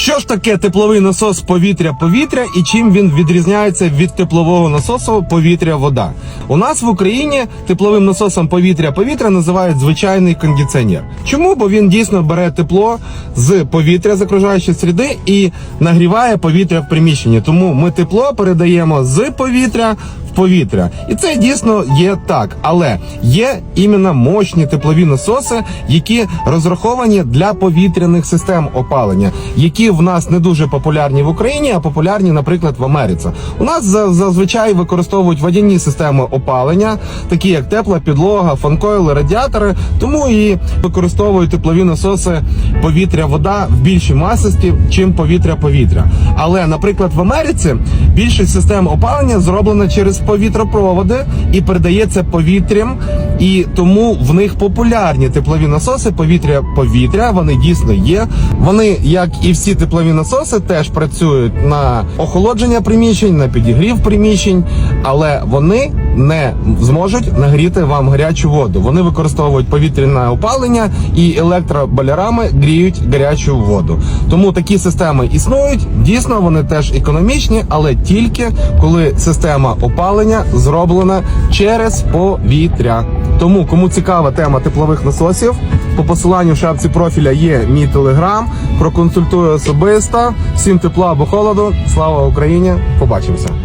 Що ж таке тепловий насос повітря-повітря і чим він відрізняється від теплового насосу повітря-вода? У нас в Україні тепловим насосом повітря-повітря називають звичайний кондиціонер. Чому? Бо він дійсно бере тепло з повітря з окружаючої середи і нагріває повітря в приміщенні. Тому ми тепло передаємо з повітря повітря. І це дійсно є так. Але є іменно мощні теплові насоси, які розраховані для повітряних систем опалення, які в нас не дуже популярні в Україні, а популярні, наприклад, в Америці. У нас зазвичай використовують водяні системи опалення, такі як тепла підлога, фанкойли, радіатори, тому і використовують теплові насоси повітря-вода в більшій масості, чим повітря-повітря. Але, наприклад, в Америці більшість систем опалення зроблена через повітропроводи і передається повітрям, і тому в них популярні теплові насоси повітря-повітря. Вони дійсно є. Вони, як і всі теплові насоси, теж працюють на охолодження приміщень, на підігрів приміщень, але вони не зможуть нагріти вам гарячу воду. Вони використовують повітряне опалення і електроболярами гріють гарячу воду. Тому такі системи існують. Дійсно, вони теж економічні, але тільки коли система опалення зроблена через повітря. Тому, кому цікава тема теплових насосів, по посиланню в шапці профіля є мій телеграм. Проконсультую особисто. Всім тепла або холоду. Слава Україні! Побачимося.